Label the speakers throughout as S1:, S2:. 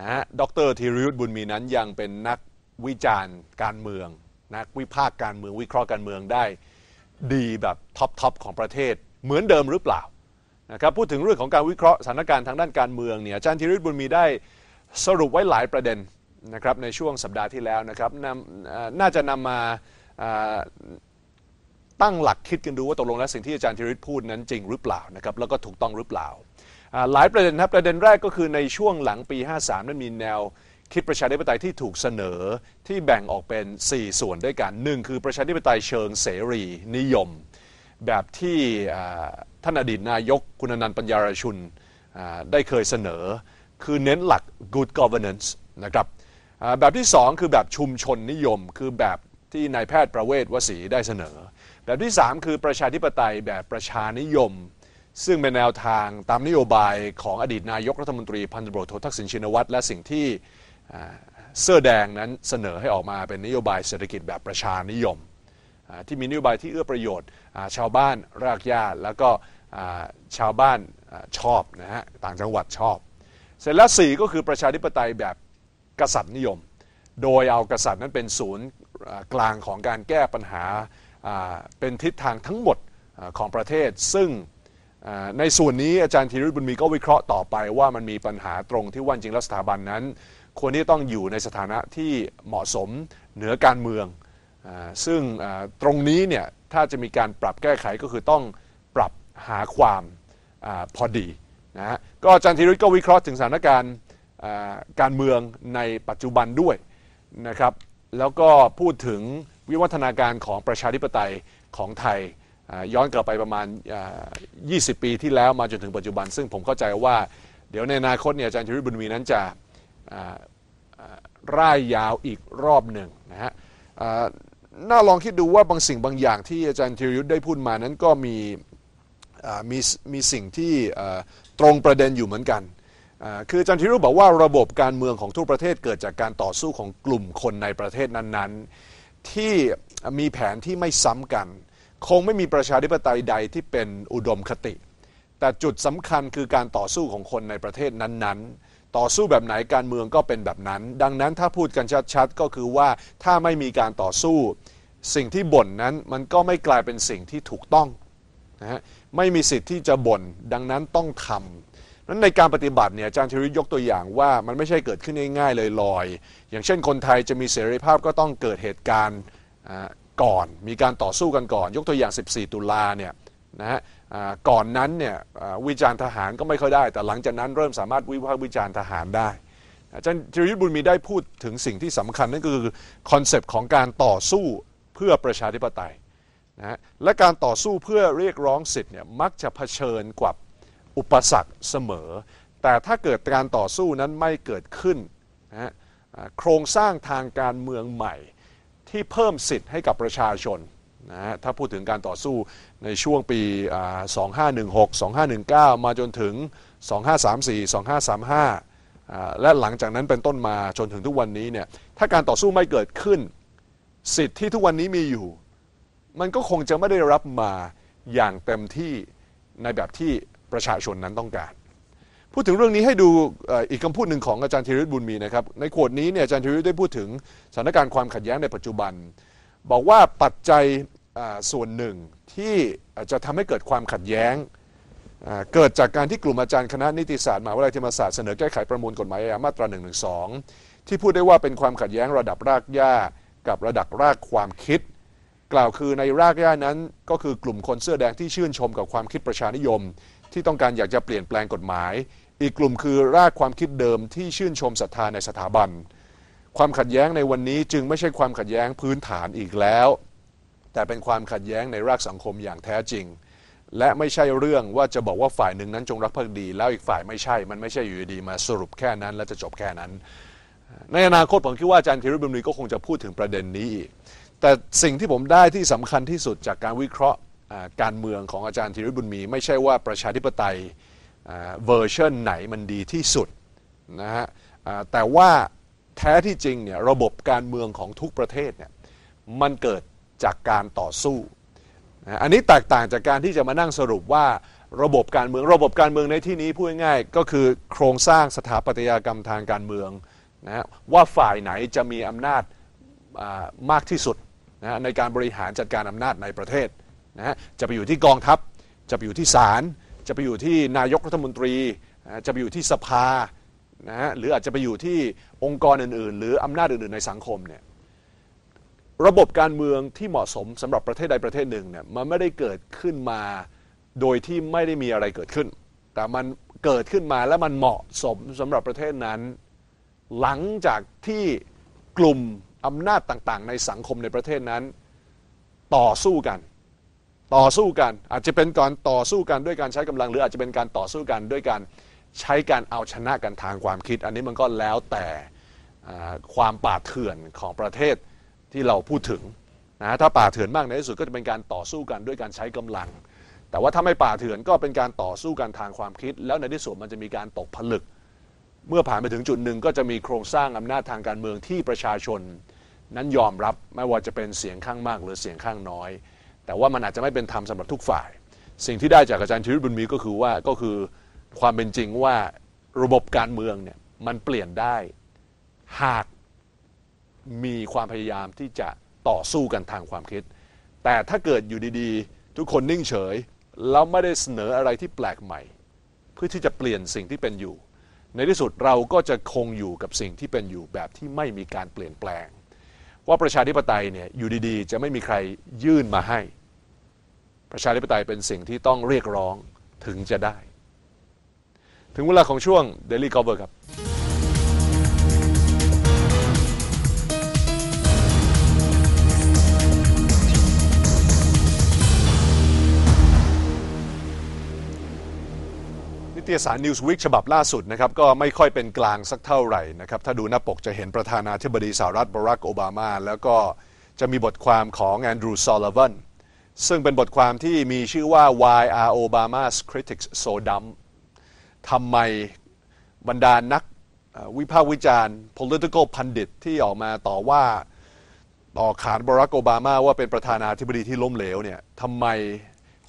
S1: นะฮะดรธีรยุทธ์บุญมีนั้นยังเป็นนักวิจารณ์การเมือง นักวิพากษ์การเมืองวิเคราะห์การเมืองได้ ดีแบบท็อปทอปของประเทศเหมือนเดิมหรือเปล่านะครับพูดถึงเรื่องของการวิเคราะห์สถานการณ์ทางด้านการเมืองเนี่ยอาจารย์ธีรยุทธ์บุญมีได้สรุปไว้หลายประเด็นนะครับในช่วงสัปดาห์ที่แล้วนะครับน,น่าจะนำมาตั้งหลักคิดกันดูว่าตกลงแล้วสิ่งที่อาจารย์ธีรยุทธ์พูดนั้นจริงหรือเปล่านะครับแล้วก็ถูกต้องหรือเปล่า หลายประเด็นครับประเด็นแรกก็คือในช่วงหลังปี 53 นั้นมีแนวคิดประชาธิปไตยที่ถูกเสนอที่แบ่งออกเป็น 4 ส่วนด้วยกันหนึ่งคือประชาธิปไตยเชิงเสรีนิยม แบบที่ท่านอดีตนายกคุณนันต์ปัญญารชุนได้เคยเสนอ คือเน้นหลัก good governance นะครับแบบที่ 2 คือแบบชุมชนนิยม คือแบบที่นายแพทย์ประเวศวสีได้เสนอ แบบที่ 3 คือประชาธิปไตยแบบประชานิยม ซึ่งเป็นแนวทางตามนโยบายของอดีตนายกรัฐมนตรีพันธุ์ตำรวจโททักษิณชินวัตรและสิ่งที่เสื้อแดงนั้นเสนอให้ออกมาเป็นนโยบายเศรษฐกิจแบบประชานิยม ที่มีนโยบายที่เอื้อประโยชน์ ชาวบ้านรากหญ้าแล้วก็ชาวบ้านชอบนะฮะต่างจังหวัดชอบ เสร็จแล้วสี่ก็คือประชาธิปไตยแบบกษัตริย์นิยม โดยเอากษัตริย์นั้นเป็นศูนย์กลางของการแก้ปัญหาเป็นทิศทางทั้งหมดของประเทศ ซึ่ง ในส่วนนี้อาจารย์ธีรุบุญมีก็วิเคราะห์ต่อไปว่ามันมีปัญหาตรงที่ว่าจริงแล้วสถาบันนั้น ควรที่ต้องอยู่ในสถานะที่เหมาะสมเหนือการเมือง ซึ่งตรงนี้เนี่ยถ้าจะมีการปรับแก้ไขก็คือต้องปรับหาความอพอดีนะฮะก็อาจารย์ธีรุก็วิเคราะห์ถึงสถานการณ์การเมืองในปัจจุบันด้วยนะครับแล้วก็พูดถึงวิวัฒนาการของประชาธิปไตยของไทย ย้อนกลับไปประมาณ 20 ปีที่แล้วมาจนถึงปัจจุบัน ซึ่งผมเข้าใจว่าเดี๋ยวในอนาคตเนี่ยอาจารย์ชริบุญมีนั้นจะร่ายยาวอีกรอบหนึ่งนะฮะน่าลองคิดดูว่าบางสิ่งบางอย่างที่อาจารย์ธีรยุทธ์ได้พูดมานั้นก็มีมีมีสิ่งที่ตรงประเด็นอยู่เหมือนกัน คืออาจารย์ธีรยุทธ์บอกว่าระบบการเมืองของทุกประเทศเกิดจากการต่อสู้ของกลุ่มคนในประเทศนั้นๆ ที่มีแผนที่ไม่ซ้ำกัน คงไม่มีประชาธิปไตยใดที่เป็นอุดมคติ แต่จุดสำคัญคือการต่อสู้ของคนในประเทศนั้นๆ ต่อสู้แบบไหนการเมืองก็เป็นแบบนั้น ดังนั้นถ้าพูดกันชัดๆ ก็คือว่าถ้าไม่มีการต่อสู้ สิ่งที่บ่นนั้นมันก็ไม่กลายเป็นสิ่งที่ถูกต้องนะฮะไม่มีสิทธิ์ที่จะบ่นดังนั้นต้องทำนั้นในการปฏิบัติเนี่ยอาจารย์ธีริยกตัวอย่างว่ามันไม่ใช่เกิดขึ้นง่ายๆเลยลอย อย่างเช่นคนไทยจะมีเสรีภาพก็ต้องเกิดเหตุการณ์ ก่อน มีการต่อสู้กันก่อน ยกตัวอย่าง 14 ตุลาเนี่ยนะฮะก่อนนั้นเนี่ยวิจารณ์ทหารก็ไม่ค่อยได้ แต่หลังจากนั้นเริ่มสามารถวิพากษ์วิจารณ์ทหารได้อาจารย์จริยบุญมีได้พูดถึงสิ่งที่สำคัญนั่นก็คือคอนเซปต์ของการต่อสู้เพื่อประชาธิปไตยนะฮะและการต่อสู้เพื่อเรียกร้องสิทธิ์เนี่ยมักจะเผชิญกับอุปสรรคเสมอ แต่ถ้าเกิดการต่อสู้นั้นไม่เกิดขึ้นนะฮะโครงสร้างทางการเมืองใหม่ ที่เพิ่มสิทธิ์ให้กับประชาชนนะฮะถ้าพูดถึงการต่อสู้ในช่วงปี 2516 2519 มาจนถึง 2534 2535 และหลังจากนั้นเป็นต้นมาจนถึงทุกวันนี้เนี่ยถ้าการต่อสู้ไม่เกิดขึ้น สิทธิ์ที่ทุกวันนี้มีอยู่ มันก็คงจะไม่ได้รับมาอย่างเต็มที่ในแบบที่ประชาชนนั้นต้องการ พูดถึงเรื่องนี้ให้ดูอีกคำพูดหนึ่งของอาจารย์ธีรยุทธบุญมีนะครับในขวดนี้เนี่ยอาจารย์ธีรยุทธได้พูดถึงสถานการณ์ความขัดแย้งในปัจจุบัน บอกว่าปัจจัยส่วนหนึ่งที่จะทำให้เกิดความขัดแย้ง เกิดจากการที่กลุ่มอาจารย์คณะนิติศาสตร์มหาวิทยาลัยธรรมศาสตร์เสนอแก้ไขประมวลกฎหมายอาญามาตรา1นึที่พูดได้ว่าเป็นความขัดแย้งระดับรากหญ้ากับระดับรากความคิด กล่าวคือในรากหญ้านั้น ก็คือกลุ่มคนเสื้อแดงที่ชื่นชมกับความคิดประชานิยม ที่ต้องการอยากจะเปลี่ยนแปลงกฎหมาย อีกกลุ่มคือรากความคิดเดิมที่ชื่นชมศรัทธาในสถาบัน ความขัดแย้งในวันนี้จึงไม่ใช่ความขัดแย้งพื้นฐานอีกแล้ว แต่เป็นความขัดแย้งในรากสังคมอย่างแท้จริง และไม่ใช่เรื่องว่าจะบอกว่าฝ่ายหนึ่งนั้นจงรักภักดี แล้วอีกฝ่ายไม่ใช่ มันไม่ใช่อยู่ดีมาสรุปแค่นั้น แล้วจะจบแค่นั้น ในอนาคตผมคิดว่าอาจารย์ธีรบุญมีก็คงจะพูดถึงประเด็นนี้อีก แต่สิ่งที่ผมได้ที่สำคัญที่สุดจากการวิเคราะห์การเมืองของอาจารย์ธีรบุญมี ไม่ใช่ว่าประชาธิปไตยเวอร์ชันไหนมันดีที่สุดนะฮะแต่ว่าแท้ที่จริงเนี่ยระบบการเมืองของทุกประเทศเนี่ยมันเกิดจากการต่อสู้อันนี้แตกต่างจากการที่จะมานั่งสรุปว่าระบบการเมืองระบบการเมืองในที่นี้พูดง่ายๆก็คือโครงสร้างสถาปัตยกรรมทางการเมืองนะฮะว่าฝ่ายไหนจะมีอำนาจมากที่สุด นะในการบริหารจัดการอำนาจในประเทศนะฮะจะไปอยู่ที่กองทัพ จะไปอยู่ที่ศาลจะไปอยู่ที่นายกรัฐมนตรี จะไปอยู่ที่สภานะฮะหรืออาจจะไปอยู่ที่องค์กรอื่น ๆ หรืออำนาจอื่น ๆ ในสังคมเนี่ยระบบการเมืองที่เหมาะสมสำหรับประเทศใดประเทศหนึ่งเนี่ยมันไม่ได้เกิดขึ้นมาโดยที่ไม่ได้มีอะไรเกิดขึ้น แต่มันเกิดขึ้นมาและมันเหมาะสมสำหรับประเทศนั้น หลังจากที่กลุ่ม อำนาจต่างๆ ในสังคมในประเทศนั้น ต่อสู้กัน ต่อสู้กัน อาจจะเป็นการต่อสู้กันด้วยการใช้กำลัง หรืออาจจะเป็นการต่อสู้กันด้วยการใช้การเอาชนะกันทางความคิด อันนี้มันก็แล้วแต่ความป่าเถื่อนของประเทศที่เราพูดถึงนะถ้าป่าเถื่อนมากในที่สุดก็จะเป็นการต่อสู้กันด้วยการใช้กำลัง แต่ว่าถ้าไม่ป่าเถื่อนก็เป็นการต่อสู้กันทางความคิด แล้วในที่สุดมันจะมีการตกผลึก เมื่อผ่านไปถึงจุดหนึ่งก็จะมีโครงสร้างอำนาจทางการเมืองที่ประชาชน นั้นยอมรับไม่ว่าจะเป็นเสียงข้างมากหรือเสียงข้างน้อย แต่ว่ามันอาจจะไม่เป็นธรรมสำหรับทุกฝ่าย สิ่งที่ได้จากอาจารย์ชีวิตบุญมีก็คือว่าก็คือความเป็นจริงว่าระบบการเมืองเนี่ยมันเปลี่ยนได้หากมีความพยายามที่จะต่อสู้กันทางความคิด แต่ถ้าเกิดอยู่ดีๆ ทุกคนนิ่งเฉย แล้วไม่ได้เสนออะไรที่แปลกใหม่ เพื่อที่จะเปลี่ยนสิ่งที่เป็นอยู่ ในที่สุดเราก็จะคงอยู่กับสิ่งที่เป็นอยู่แบบที่ไม่มีการเปลี่ยนแปลง ว่าประชาธิปไตยเนี่ยอยู่ดีๆ จะไม่มีใครยื่นมาให้ ประชาธิปไตยเป็นสิ่งที่ต้องเรียกร้องถึงจะได้ ถึงเวลาของช่วง Daily Cover ครับ นิตยสาร Newsweek ฉบับล่าสุดนะครับก็ไม่ค่อยเป็นกลางสักเท่าไหร่นะครับถ้าดูหน้าปกจะเห็นประธานาธิบดีสหรัฐบารักโอบามา แล้วก็จะมีบทความของแอนดรูว์ซอลล v วันซึ่งเป็นบทความที่มีชื่อว่า Why are Obama's critics so dumb ทำไมบรรดานักวิพากษ์วิจารณ์ political pundit ที่ออกมาต่อว่าต่อขานบารักโอบามาว่าเป็นประธานาธิบดีที่ล้มเหลวเนี่ยทำไม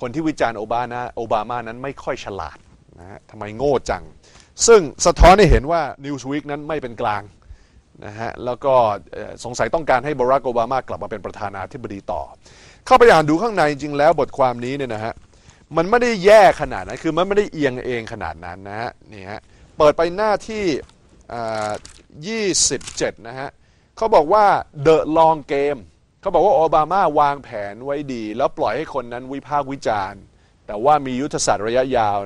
S1: คนที่วิจารณ์โอบามาโอบามานั้นไม่ค่อยฉลาด นะฮะทำไมโง่จัง ซึ่งสะท้อนให้เห็นว่า Newsweek นั้นไม่เป็นกลางนะฮะแล้วก็สงสัยต้องการให้บารักโอบามากลับมาเป็นประธานาธิบดีต่อ เข้าไปอ่านดูข้างในจริงแล้วบทความนี้เนี่ยนะฮะมันไม่ได้แย่ขนาดนั้นคือมันไม่ได้เอียงเองขนาดนั้นนะฮะนี่ฮะเปิดไปหน้าที่อ่า27 นะฮะเขาบอกว่า the long game เขาบอกว่าโอบามาวางแผนไว้ดี แล้วปล่อยให้คนนั้นวิพากษ์วิจารณ์ แต่ว่ามียุทธศาสตร์ระยะยาว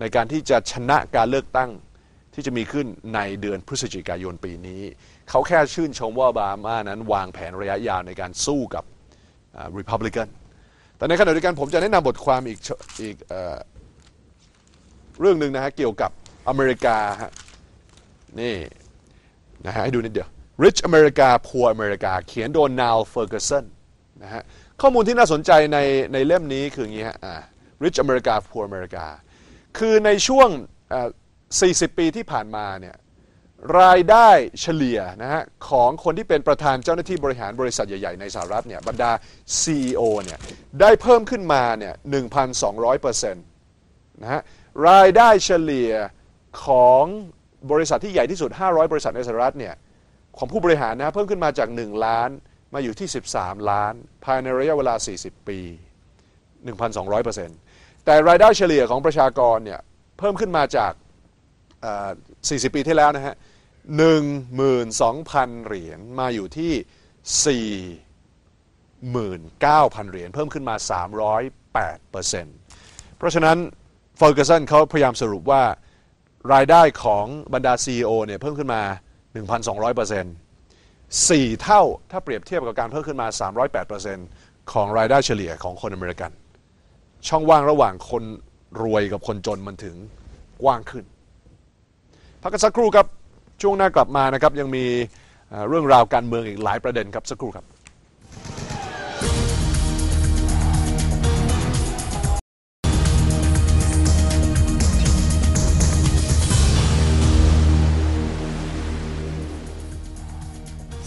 S1: ในการที่จะชนะการเลือกตั้งที่จะมีขึ้นในเดือนพฤศจิกายนปีนี้ เขาแค่ชื่นชมว่าบามานั้นวางแผนระยะยาวในการสู้กับอ่า Republican แต่ในขณะเดียวกันผมจะแนะนำบทความอีกอีกเอเรื่องหนึ่งนะฮะเกี่ยวกับอเมริกาฮะนี่นะฮะให้ดูนิดเดียว Rich America Poor America เขียนโดย Niall Ferguson นะฮะข้อมูลที่น่าสนใจในในเล่มนี้คืออย่างนี้ฮะอ่า Rich America Poor America คือในช่วง 40 ปีที่ผ่านมาเนี่ยรายได้เฉลี่ยนะฮะของคนที่เป็นประธานเจ้าหน้าที่บริหารบริษัทใหญ่ ๆ ในสหรัฐเนี่ยบรรดา CEO เนี่ยได้เพิ่มขึ้นมาเนี่ย 1,200เปอร์เซ็นต์นะฮะรายได้เฉลี่ยของบริษัทที่ใหญ่ที่สุด 500 บริษัทในสหรัฐเนี่ยของผู้บริหารนะฮะเพิ่มขึ้นมาจาก 1 ล้านมาอยู่ที่ 13 ล้าน ภายในระยะเวลา 40 ปี 1,200เปอร์เซ็นต์ แต่รายได้เฉลี่ยของประชากรเนี่ยเพิ่มขึ้นมาจาก 40 ปีที่แล้วนะฮะ 12,000 เหรียญมาอยู่ที่ 49,000 เหรียญเพิ่มขึ้นมา 308เปอร์เซ็นต์เพราะฉะนั้นเฟอร์กสันเขาพยายามสรุปว่ารายได้ของบรรดา CEO เนี่ยเพิ่มขึ้นมา 1,200เปอร์เซ็นต์4เท่าถ้าเปรียบเทียบกับการเพิ่มขึ้นมา 308เปอร์เซ็นต์ของรายได้เฉลี่ยของคนอเมริกัน ช่องว่างระหว่างคนรวยกับคนจนมันถึงกว้างขึ้น พักกันสักครู่ครับ ช่วงหน้ากลับมานะครับ ยังมีเรื่องราวการเมืองอีกหลายประเด็นครับสักครู่ครับ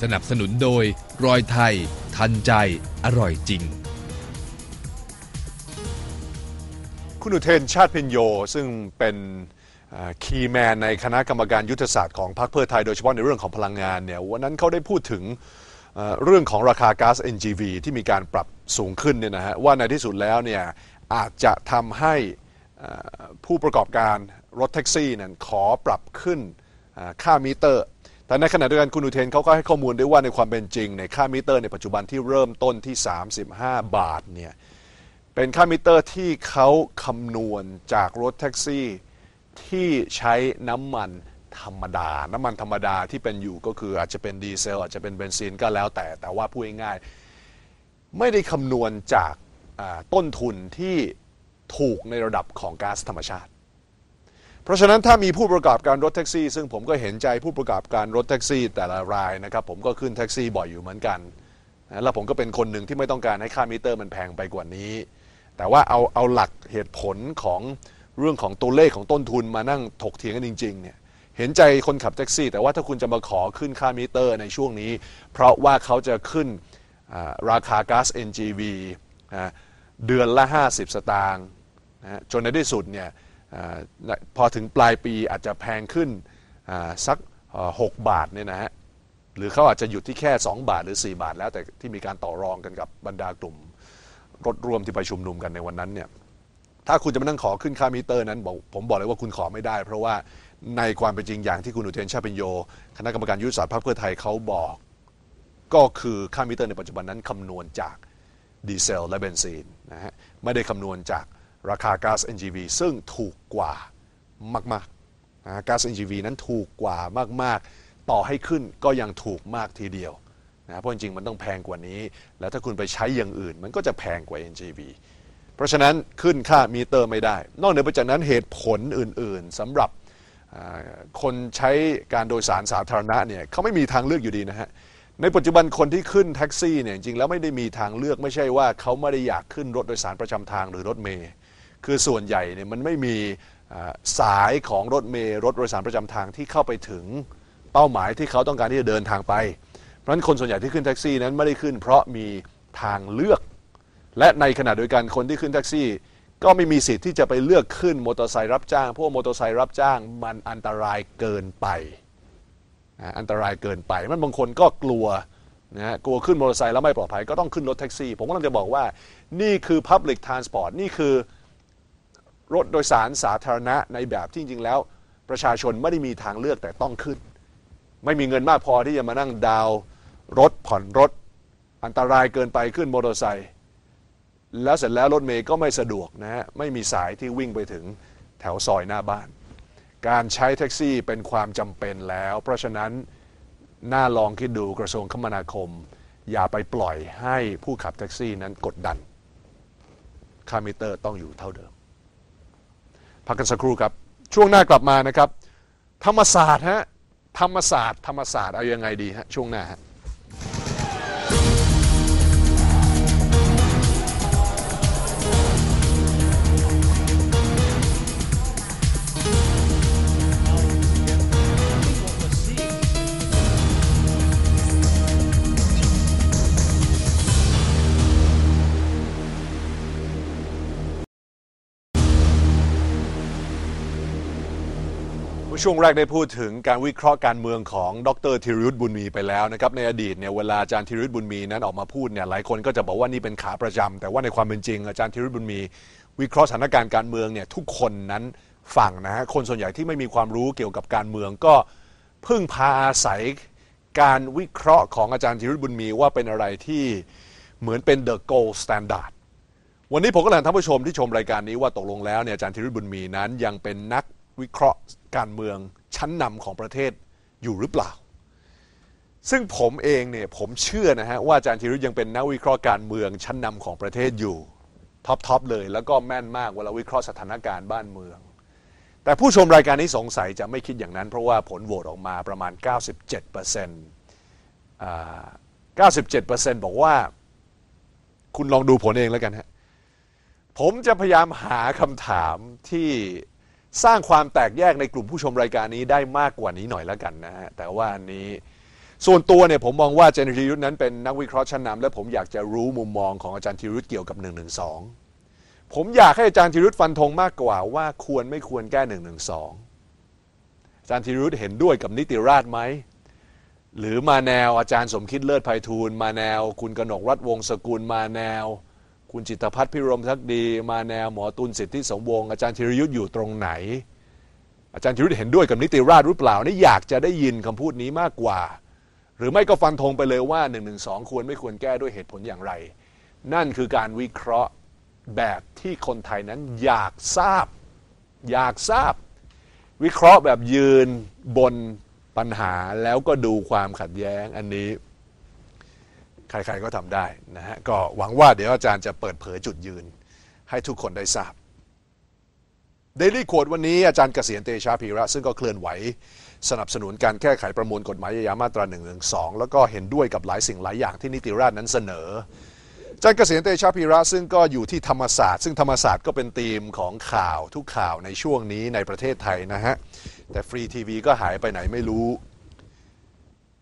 S2: สนับสนุนโดย รอยไทย ทันใจ อร่อยจริง
S1: คุณอุเทนชาติพิญโย ซึ่งเป็นคีย์แมนในคณะกรรมการยุทธศาสตร์ของพรรคเพื่อไทยโดยเฉพาะในเรื่องของพลังงานเนี่ยวันนั้นเขาได้พูดถึงเรื่องของราคาก๊าซ NGV ที่มีการปรับสูงขึ้นเนี่ยนะฮะว่าในที่สุดแล้วเนี่ยอาจจะทำให้ผู้ประกอบการรถแท็กซี่นั้นขอปรับขึ้นค่ามิเตอร์ แต่ในขณะเดียวกันคุณอุเทนเขาก็ให้ข้อมูลด้วยว่าในความเป็นจริงในค่ามิเตอร์ในปัจจุบันที่เริ่มต้นที่ 35 บาทเนี่ย เป็นค่ามิเตอร์ที่เขาคำนวณจากรถแท็กซี่ ที่ใช้น้ำมันธรรมดา น้ำมันธรรมดาที่เป็นอยู่ก็คืออาจจะเป็นดีเซล อาจจะเป็นเบนซินก็แล้วแต่ แต่ว่าพูดง่ายๆไม่ได้คำนวณจากต้นทุนที่ถูกในระดับของก๊าซธรรมชาติ เพราะฉะนั้นถ้ามีผู้ประกอบการรถแท็กซี่ ซึ่งผมก็เห็นใจผู้ประกอบการรถแท็กซี่แต่ละรายนะครับ ผมก็ขึ้นแท็กซี่บ่อยอยู่เหมือนกัน แล้วผมก็เป็นคนหนึ่งที่ไม่ต้องการให้ค่ามิเตอร์มันแพงไปกว่านี้ แต่ว่าเอาเอาหลักเหตุผลของเรื่องของตัวเลขของต้นทุนมานั่งถกเถียงกันจริงๆเนี่ยเห็นใจคนขับแท็กซี่ แต่ว่าถ้าคุณจะมาขอขึ้นค่ามิเตอร์ในช่วงนี้ เพราะว่าเขาจะขึ้นราคาก๊าซ NGV เดือนละ 50 สตางค์นะฮะจนในที่สุดเนี่ยอพอถึงปลายปีอาจจะแพงขึ้นสัก 6 บาทเนี่ยนะฮะหรือเขาอาจจะหยุดที่แค่ 2 บาทหรือ 4 บาทแล้วแต่ที่มีการต่อรองกันกับบรรดากลุ่ม รถร่วมที่ไปชุมนุมกันในวันนั้นเนี่ยถ้าคุณจะมานั่งขอขึ้นค่ามิเตอร์นั้นบอกผมบอกเลยว่าคุณขอไม่ได้ เพราะว่าในความเป็นจริงอย่างที่คุณอุเทนชาติเปโย คณะกรรมการยุทธศาสตร์พรรคเพื่อไทยเขาบอก ก็คือค่ามิเตอร์ในปัจจุบันนั้นคำนวณจากดีเซลและเบนซินนะฮะไม่ได้คำนวณจากราคาก๊าซ NGV ซึ่งถูกกว่ามากๆนะฮะก๊าซ NGV นั้นถูกกว่ามากๆ ต่อให้ขึ้นก็ยังถูกมากทีเดียว นะเพราะจริงๆมันต้องแพงกว่านี้ แล้วถ้าคุณไปใช้อย่างอื่น มันก็จะแพงกว่า NGV เพราะฉะนั้นขึ้นค่ามิเตอร์ไม่ได้ นอกเหนือไปจากนั้นเหตุผลอื่นๆสำหรับคนใช้การโดยสารสาธารณะเนี่ยเขาไม่มีทางเลือกอยู่ดีนะฮะในปัจจุบันคนที่ขึ้นแท็กซี่เนี่ยจริงๆแล้วไม่ได้มีทางเลือกไม่ใช่ว่าเขาไม่ได้อยากขึ้นรถโดยสารประจำทางหรือรถเมย์คือส่วนใหญ่เนี่ยมันไม่มีสายของรถเมย์รถโดยสารประจำทางที่เข้าไปถึงเป้าหมายที่เขาต้องการที่จะเดินทางไป เพราะฉะนั้นคนส่วนใหญ่ที่ขึ้นแท็กซี่นั้นไม่ได้ขึ้น เพราะมีทางเลือก และในขณะเดียวกันคนที่ขึ้นแท็กซี่ ก็ไม่มีสิทธิ์ที่จะไปเลือกขึ้นมอเตอร์ไซค์รับจ้างเพราะว่ามอเตอร์ไซค์รับจ้าง มันอันตรายเกินไปนะอันตรายเกินไปมันบางคนก็กลัวนะกลัวขึ้นมอเตอร์ไซค์แล้วไม่ปลอดภัยก็ต้องขึ้นรถแท็กซี่ ผมกำลังจะบอกว่านี่คือ Public Transport นี่คือรถโดยสารสาธารณะในแบบที่จริง ๆ แล้ว ประชาชนไม่ได้มีทางเลือกแต่ต้องขึ้น ไม่มีเงินมากพอที่จะมานั่งดาว รถผ่อนรถ อันตรายเกินไปขึ้นมอเตอร์ไซค์แล้วเสร็จแล้วรถเมย์ก็ไม่สะดวกนะฮะไม่มีสายที่วิ่งไปถึงแถวซอยหน้าบ้าน การใช้แท็กซี่เป็นความจำเป็นแล้ว เพราะฉะนั้นน่าลองคิดดูกระทรวงคมนาคม อย่าไปปล่อยให้ผู้ขับแท็กซี่นั้นกดดันค่ามิเตอร์ต้องอยู่เท่าเดิม พักกันสักครู่ครับ ช่วงหน้ากลับมานะครับ ธรรมศาสตร์ฮะธรรมศาสตร์ ธรรมศาสตร์เอาอยังไงดีฮะช่วงหน้าฮะ ช่วงแรกได้พูดถึงการวิเคราะห์การเมืองของดรธีรยุทธบุญมีไปแล้วนะครับในอดีตเนี่ยเวลาอาจารย์ธีรยุทธบุญมีนั้นออกมาพูดเนี่ยหลายคนก็จะบอกว่านี่เป็นขาประจำแต่ว่าในความเป็นจริง อาจารย์ธีรยุทธบุญมี วิเคราะห์สถานการณ์การเมืองเนี่ยทุกคนนั้นฟังนะฮะคนส่วนใหญ่ที่ไม่มีความรู้เกี่ยวกับการเมืองก็พึ่งพาอาศัยการวิเคราะห์ของอาจารย์ธีรยุทธบุญมีว่าเป็นอะไรที่เหมือนเป็น the gold standard วันนี้ผมก็เลยท่านผู้ชมที่ชมรายการนี้ว่าตกลงแล้วเนี่ยอาจารย์ธีรยุทธบุญมีนั้นยังเป็นนัก วิเคราะห์การเมืองชั้นนำของประเทศอยู่หรือเปล่า ซึ่งผมเองเนี่ยผมเชื่อนะฮะว่าอาจารย์ธีรยุทธยังเป็นนักวิเคราะห์การเมืองชั้นนำของประเทศอยู่ท็อปทอปเลย แล้วก็แม่นมากเวลาวิเคราะห์สถานการณ์บ้านเมือง แต่ผู้ชมรายการนี้สงสัยจะไม่คิดอย่างนั้น เพราะว่าผลโหวตออกมาประมาณ 97% 97%บอกว่า คุณลองดูผลเองแล้วกันฮะผมจะพยายามหาคำถามที่ สร้างความแตกแยกในกลุ่มผู้ชมรายการนี้ได้มากกว่านี้หน่อยแล้วกันนะฮะแต่ว่าอันนี้ส่วนตัวเนี่ยผมมองว่าอาจารย์ธีรุธนั้นเป็นนักวิเคราะห์ชั้นนำและผมอยากจะรู้มุมมองของอาจารย์ธีรุธเกี่ยวกับ1นึผมอยากให้อาจารย์ธีรุธฟันธงมากกว่าว่าควรไม่ควรแก้หนึ่งหนึ่งสองอาจารย์ธีรุธเห็นด้วยกับนิติราษฎร์ไหมหรือมาแนวอาจารย์สมคิดเลิศไพฑูรย์มาแนว คุณกนกรัฐวงศ์กุลมาแนว คุณจิตพัฒน์พิรมทักดี มาแนวหมอตุลสิทธิสมวงอาจารย์ธีรยุทธ์อยู่ตรงไหน อาจารย์ธีรยุทธ์เห็นด้วยกับนิติราษฎร์หรือเปล่านี่อยากจะได้ยินคำพูดนี้มากกว่า หรือไม่ก็ฟันธงไปเลยว่า1นึควรไม่ควรแก้ด้วยเหตุผลอย่างไร นั่นคือการวิเคราะห์แบบที่คนไทยนั้นอยากทราบ อยากทราบ วิเคราะห์แบบยืนบนปัญหาแล้วก็ดูความขัดแย้งอันนี้ ใครๆก็ทำได้นะฮะก็หวังว่าเดี๋ยวอาจารย์จะเปิดเผยจุดยืนให้ทุกคนได้ทราบ Daily Quote วันนี้อาจารย์เกษียณเตชาพีระ ซึ่งก็เคลื่อนไหว สนับสนุนการแก้ไขประมวลกฎหมายยามาตรา1นึแล้วก็เห็นด้วยกับหลายสิ่งหลายอย่างที่นิติราษฎร์นั้นเสนออาจารย์เกษียณเตชาพีระ ซึ่งก็อยู่ที่ธรรมศาสตร์ ซึ่งธรรมศาสตร์ก็เป็นธีมของข่าวทุกข่าวในช่วงนี้ในประเทศไทยนะฮะแต่ฟรีทีวีก็หายไปไหนไม่รู้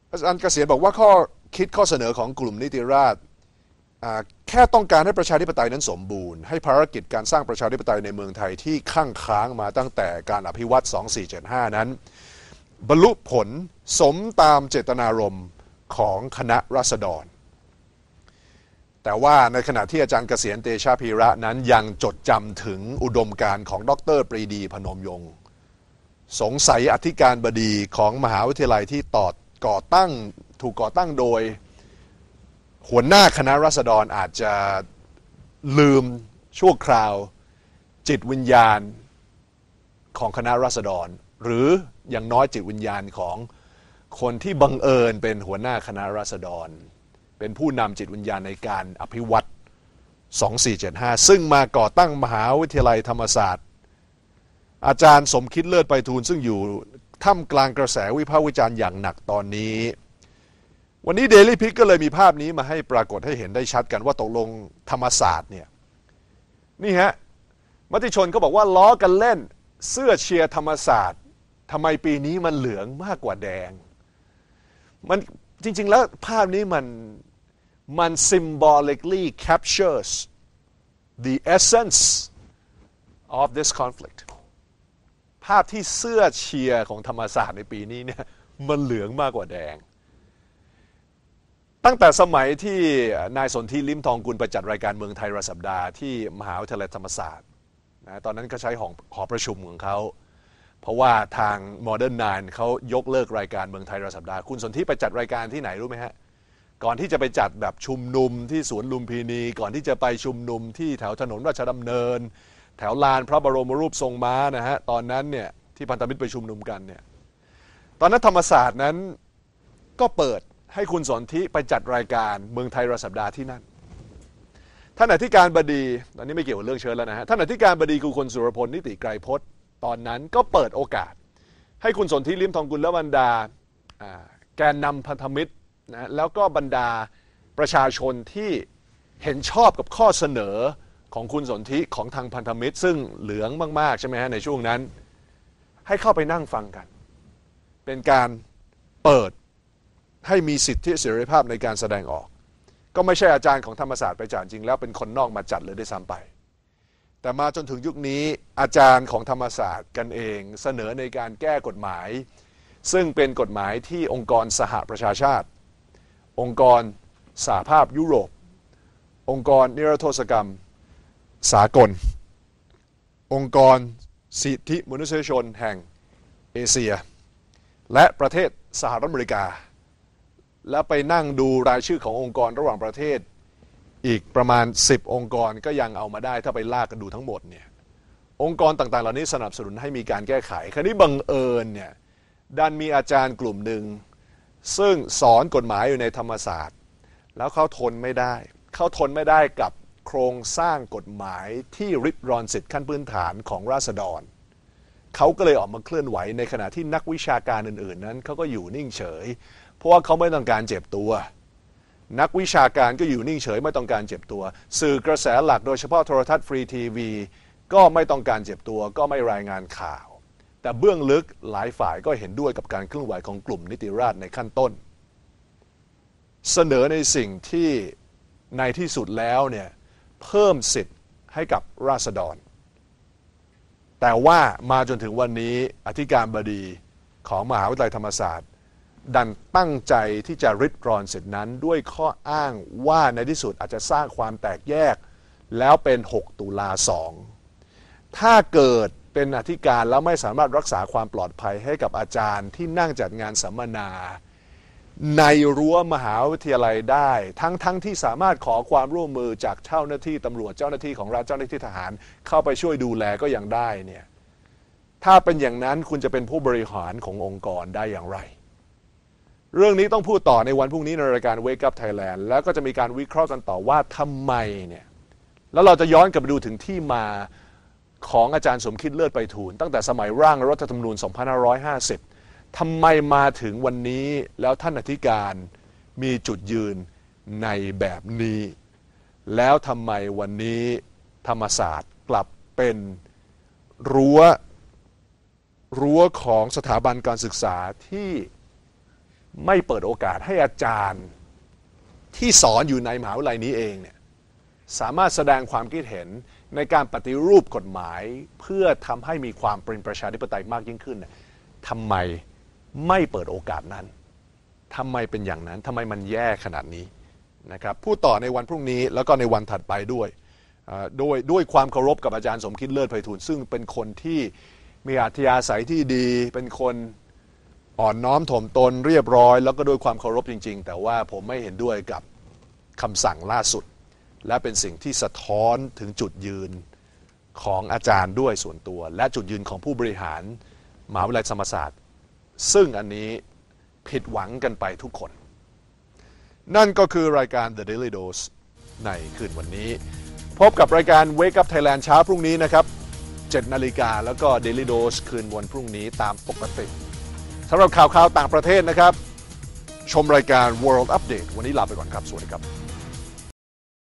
S1: อาจารย์เกษียณบอกว่าข้อ คิดข้อเสนอของกลุ่มนิติราษฎร์แค่ต้องการให้ประชาธิปไตยนั้นสมบูรณ์ ให้ภารกิจการสร้างประชาธิปไตยในเมืองไทยที่ข้างค้างมาตั้งแต่การอภิวัต2475 นั้น บรรลุผลสมตามเจตนารมณ์ของคณะรัษฎร แต่ว่าในขณะที่อาจารย์เกษียณเตชะพีระนั้นยังจดจำถึงอุดมการณ์ของดรปรีดีพนมยงค์สงสัยอธิการบดีของมหาวิทยาลัยที่ต่อ ก่อตั้งถูกก่อตั้งโดย หัวหน้าคณะรัษฎรอาจจะลืมชั่วคราว จิตวิญญาณของคณะรัษฎร หรืออย่างน้อยจิตวิญญาณของคนที่บังเอิญเป็นหัวหน้าคณะรัษฎร เป็นผู้นำจิตวิญญาณในการอภิวัต2475 ซึ่งมาก่อตั้งมหาวิทยาลัยธรรมศาสตร์ อาจารย์สมคิดเลิศไปทูลซึ่งอยู่ ท่ามกลางกระแสวิพากษ์วิจารณ์อย่างหนักตอนนี้ วันนี้เดลี่พิกก็เลยมีภาพนี้มาให้ปรากฏให้เห็นได้ชัดกันว่าตกลงธรรมศาสตร์เนี่ยนี่ฮะมติชนก็บอกว่าล้อกันเล่นเสื้อเชียร์ธรรมศาสตร์ทำไมปีนี้มันเหลืองมากกว่าแดง มันจริง ๆ แล้วภาพนี้มันมัน symbolically captures the essence of this conflict ภาพที่เสื้อเชียร์ของธรรมศาสตร์ในปีนี้เนี่ยมันเหลืองมากกว่าแดง ตั้งแต่สมัยที่นายสนธิลิมทองกุลไปจัดรายการเมืองไทยราสัปดาห์ที่มหาวิทยาลัยธรรมศาสตร์นะตอนนั้นก็ใช้หอหอประชุมของเขา เพราะว่าทาง Modern Nine เขายกเลิกรายการเมืองไทยราสัปดาห์ คุณสนธิไปจัดรายการที่ไหนรู้ไหมฮะก่อนที่จะไปจัดแบบชุมนุมที่สวนลุมพินี ก่อนที่จะไปชุมนุมที่แถวถนนราชดำเนิน แถวลานพระบรมรูปทรงม้านะฮะตอนนั้นเนี่ยที่พันธมิตรไปชุมนุมกันเนี่ยตอนนั้นธรรมศาสตร์นั้นก็เปิดให้คุณสนธิไปจัดรายการเมืองไทยราสัปดาห์ที่นั่นท่านอธิการบดีตอนนี้ไม่เกี่ยวกับเรื่องเชิญแล้วนะฮะท่านอธิการบดีคือคุณสุรพลนิติไกรพจน์ ตอนนั้นก็เปิดโอกาส ให้คุณสนธิลิมทองกุลและบรรดาอ่าแกนนำพันธมิตรนะแล้วก็บรรดาประชาชนที่เห็นชอบกับข้อเสนอ ของคุณสนธิของทางพันธมิตร ซึ่งเหลืองมากๆ ใช่ไหมฮะในช่วงนั้น ให้เข้าไปนั่งฟังกัน เป็นการเปิดให้มีสิทธิเสรีภาพในการแสดงออก ก็ไม่ใช่อาจารย์ของธรรมศาสตร์ไปจัดจริงแล้วเป็นคนนอกมาจัดเลยได้ซ้ำไป แต่มาจนถึงยุคนี้อาจารย์ของธรรมศาสตร์กันเองเสนอในการแก้กฎหมาย ซึ่งเป็นกฎหมายที่องค์กรสหประชาชาติ องค์กรสหภาพยุโรป องค์กรนิรโทษกรรม สากล องค์กรสิทธิมนุษยชนแห่งเอเชีย และประเทศสหรัฐอเมริกา แล้วไปนั่งดูรายชื่อขององค์กรระหว่างประเทศ อีกประมาณ 10 องค์กรก็ยังเอามาได้ถ้าไปลากกันดูทั้งหมดเนี่ยองค์กรต่างๆ เหล่านี้สนับสนุนให้มีการแก้ไข คราวนี้บังเอิญเนี่ยดันมีอาจารย์กลุ่มหนึ่ง ซึ่งสอนกฎหมายอยู่ในธรรมศาสตร์ แล้วเขาทนไม่ได้ เขาทนไม่ได้กับ โครงสร้างกฎหมายที่ริดรอนสิทธิขั้นพื้นฐานของราษฎร เขาก็เลยออกมาเคลื่อนไหวในขณะที่นักวิชาการอื่นๆ นั้นเขาก็อยู่นิ่งเฉย เพราะว่าเขาไม่ต้องการเจ็บตัว นักวิชาการก็อยู่นิ่งเฉยไม่ต้องการเจ็บตัว สื่อกระแสหลักโดยเฉพาะโทรทัศน์ฟรีทีวีก็ไม่ต้องการเจ็บตัวก็ไม่รายงานข่าว แต่เบื้องลึกหลายฝ่ายก็เห็นด้วยกับการเคลื่อนไหวของกลุ่มนิติราษฎร์ในขั้นต้น เสนอในสิ่งที่ในที่สุดแล้วเนี่ย เพิ่มสิทธิ์ให้กับราษฎร แต่ว่ามาจนถึงวันนี้อธิการบดีของมหาวิทยาลัยธรรมศาสตร์ ดันตั้งใจที่จะริดรอนสิทธินั้นด้วยข้ออ้างว่าในที่สุดอาจจะสร้างความแตกแยก แล้วเป็น 6 ตุลา2ถ้าเกิดเป็นอธิการแล้วไม่สามารถรักษาความปลอดภัยให้กับอาจารย์ที่นั่งจัดงานสัมมนา ในรั้วมหาวิทยาลัยได้ ทั้งทั้งที่สามารถขอความร่วมมือจากเจ้าหน้าที่ตำรวจเจ้าหน้าที่ของรัฐเจ้าหน้าที่ทหาร เข้าไปช่วยดูแลก็ยังได้เนี่ยถ้าเป็นอย่างนั้นคุณจะเป็นผู้บริหารขององค์กรได้อย่างไร เรื่องนี้ต้องพูดต่อในวันพรุ่งนี้ในรายการ Wake Up Thailand แล้วก็จะมีการวิเคราะห์กันต่อว่าทำไมเนี่ยแล้วเราจะย้อนกลับไปดูถึงที่มาของอาจารย์สมคิดเลิศไปทูลตั้งแต่สมัยร่างรัฐธรรมนูญ 2550 ทำไมมาถึงวันนี้แล้วท่านอธิการมีจุดยืนในแบบนี้ แล้วทำไมวันนี้ธรรมศาสตร์กลับเป็นรั้วรั้วของสถาบันการศึกษาที่ไม่เปิดโอกาสให้อาจารย์ที่สอนอยู่ในมหาวิทยาลัยนี้เองเนี่ยสามารถแสดงความคิดเห็นในการปฏิรูปกฎหมาย เพื่อทำให้มีความเป็นประชาธิปไตยมากยิ่งขึ้นทำไม ไม่เปิดโอกาสนั้นทำไมเป็นอย่างนั้นทำไมมันแย่ขนาดนี้นะครับพูดต่อในวันพรุ่งนี้แล้วก็ในวันถัดไปด้วยด้วยด้วยความเคารพกับอาจารย์สมคิดเลิศไพฑูรย์ซึ่งเป็นคนที่มีอัธยาศัยที่ดี เป็นคนอ่อนน้อมถ่อมตนเรียบร้อย แล้วก็ด้วยความเคารพจริง ๆ แต่ว่าผมไม่เห็นด้วยกับคำสั่งล่าสุด และเป็นสิ่งที่สะท้อนถึงจุดยืนของอาจารย์ด้วยส่วนตัว และจุดยืนของผู้บริหารมหาวิทยาลัยธรรมศาสตร์ ซึ่งอันนี้ผิดหวังกันไปทุกคน นั่นก็คือรายการ The Daily Dose ในคืนวันนี้ พบกับรายการ Wake Up Thailand เช้าพรุ่งนี้นะครับ 7 นาฬิกาแล้วก็ Daily Dose คืนวันพรุ่งนี้ตามปกติสำหรับข่าวข่าวต่างประเทศนะครับ ชมรายการ World Update วันนี้ลาไปก่อนครับ สวัสดีครับ